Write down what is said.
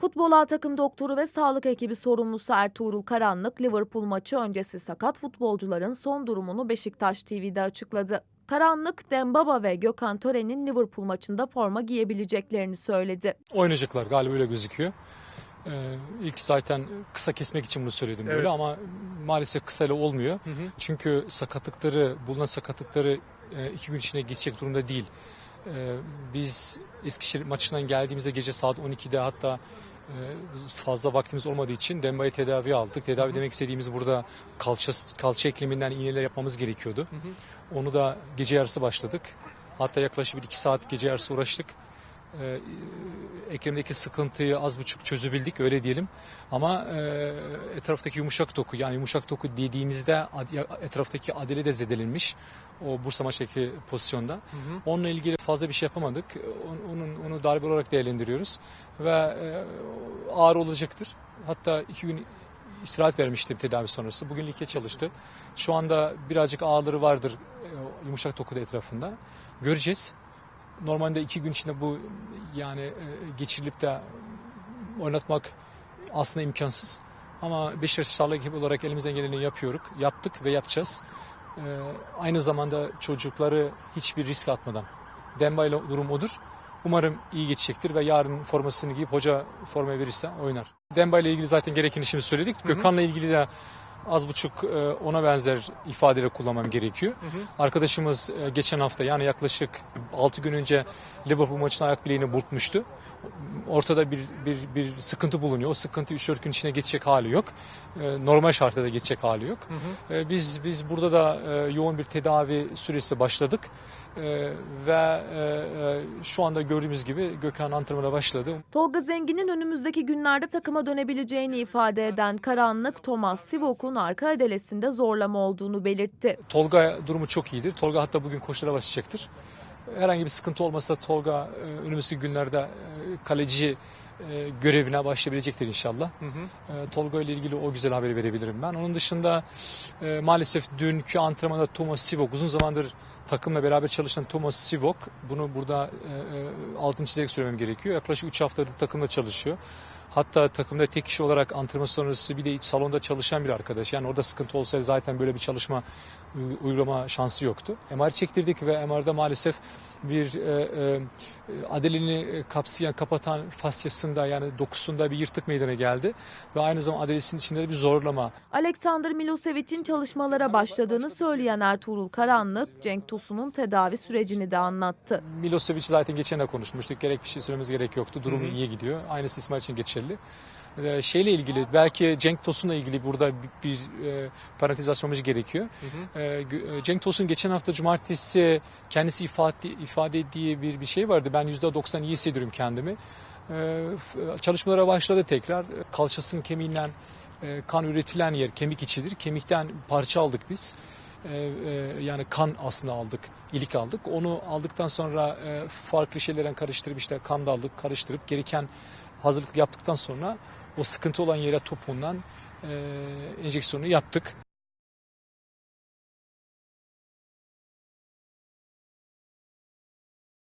Futbol A takım doktoru ve sağlık ekibi sorumlusu Ertuğrul Karanlık, Liverpool maçı öncesi sakat futbolcuların son durumunu Beşiktaş TV'de açıkladı. Karanlık, Dembaba ve Gökhan Töre'nin Liverpool maçında forma giyebileceklerini söyledi. Oynayacaklar galiba öyle gözüküyor. Ee, ilk zaten kısa kesmek için bunu söyledim Evet. böyle ama maalesef kısayla olmuyor. Çünkü sakatlıkları, bulunan sakatlıkları e, iki gün içinde geçecek durumda değil. Ee, biz Eskişehir maçından geldiğimizde gece saat 12'de hatta fazla vaktimiz olmadığı için Demba'yı tedavi aldık. Tedavi demek istediğimiz burada kalça, kalça ekleminden iğneler yapmamız gerekiyordu. Onu da gece yarısı başladık. Hatta yaklaşık bir iki saat gece yarısı uğraştık. Ee, eklemdeki sıkıntıyı az buçuk çözebildik öyle diyelim. Ama e, etraftaki yumuşak doku yani yumuşak doku dediğimizde etraftaki adele de zedelenmiş o Bursa maçtaki pozisyonda. Onunla ilgili fazla bir şey yapamadık. On- Onun onu darbe olarak değerlendiriyoruz ve e, ağır olacaktır. Hatta iki gün istirahat vermişti tedavi sonrası. Bugün lige çalıştı. Şu anda birazcık ağrıları vardır e, yumuşak dokuda etrafında. Göreceğiz. Normalde iki gün içinde bu yani e, geçirilip de oynatmak aslında imkansız. Ama Beşiktaş Sağlık ekibi olarak elimizden geleni yapıyoruz. Yaptık ve yapacağız. E, aynı zamanda çocukları hiçbir risk atmadan. Demba ile durum odur. Umarım iyi geçecektir ve yarın formasını giyip hoca formayı verirse oynar. Demba ile ilgili zaten gereken işini söyledik. Gökhan'la ilgili de az buçuk e, ona benzer ifadeleri kullanmam gerekiyor. Arkadaşımız e, geçen hafta yani yaklaşık 6 gün önce Liverpool maçında ayak bileğini burkmuştu. Ortada bir, bir, bir sıkıntı bulunuyor. O sıkıntı 3-4 gün içinde geçecek hali yok. E, Normal şartlarda geçecek hali yok. E, Biz biz burada da e, yoğun bir tedavi süresi başladık. E, Ve e, e, şu anda gördüğümüz gibi Gökhan antrenmana başladı. Tolga Zengin'in önümüzdeki günlerde takıma dönebileceğini ifade eden Karanlık, Thomas Sivok'un arka adelesinde zorlama olduğunu belirtti. Tolga durumu çok iyidir. Tolga hatta bugün koşulara başlayacaktır. Herhangi bir sıkıntı olmasa Tolga e, önümüzdeki günlerde e, kaleci e, görevine başlayabilecektir inşallah. E, Tolga ile ilgili o güzel haberi verebilirim ben. Onun dışında e, maalesef dünkü antrenmanda Thomas Sivok uzun zamandır takımla beraber çalışan Thomas Sivok bunu burada e, e, altını çizerek söylemem gerekiyor. Yaklaşık 3 haftadır takımla çalışıyor. Hatta takımda tek kişi olarak antrenman sonrası bir de salonda çalışan bir arkadaş. Yani orada sıkıntı olsaydı zaten böyle bir çalışma uy- uygulama şansı yoktu. MR çektirdik ve MR'da maalesef bir e, e, adelini kapsayan, kapatan fasyasında yani dokusunda bir yırtık meydana geldi. Ve aynı zamanda adelesinin içinde de bir zorlama. Alexander Milosevic'in çalışmalara başladığını söyleyen Ertuğrul Karanlık, Cenk Tosun'un tedavi sürecini de anlattı. Milosevic zaten geçen de konuşmuştuk. Gerek bir şey söylememiz gerek yoktu. Durumu iyi gidiyor. Aynısı İsmail için geçerli. Ee, şeyle ilgili belki Cenk Tosun'la ilgili burada bir, bir e, parantez açmamız gerekiyor. Ee, gö- e, Cenk Tosun geçen hafta cumartesi kendisi ifade ifade ettiği bir bir şey vardı. Ben %90 iyi hissediyorum kendimi. Ee, f- çalışmalara başladı tekrar. Kalçasının kemiğinden e, kan üretilen yer kemik içidir. Kemikten parça aldık biz. Ee, e, yani kan aslında aldık, ilik aldık. Onu aldıktan sonra e, farklı şeylerden karıştırıp işte kan da aldık, karıştırıp gereken hazırlık yaptıktan sonra o sıkıntı olan yere topuğundan enjeksiyonu yaptık.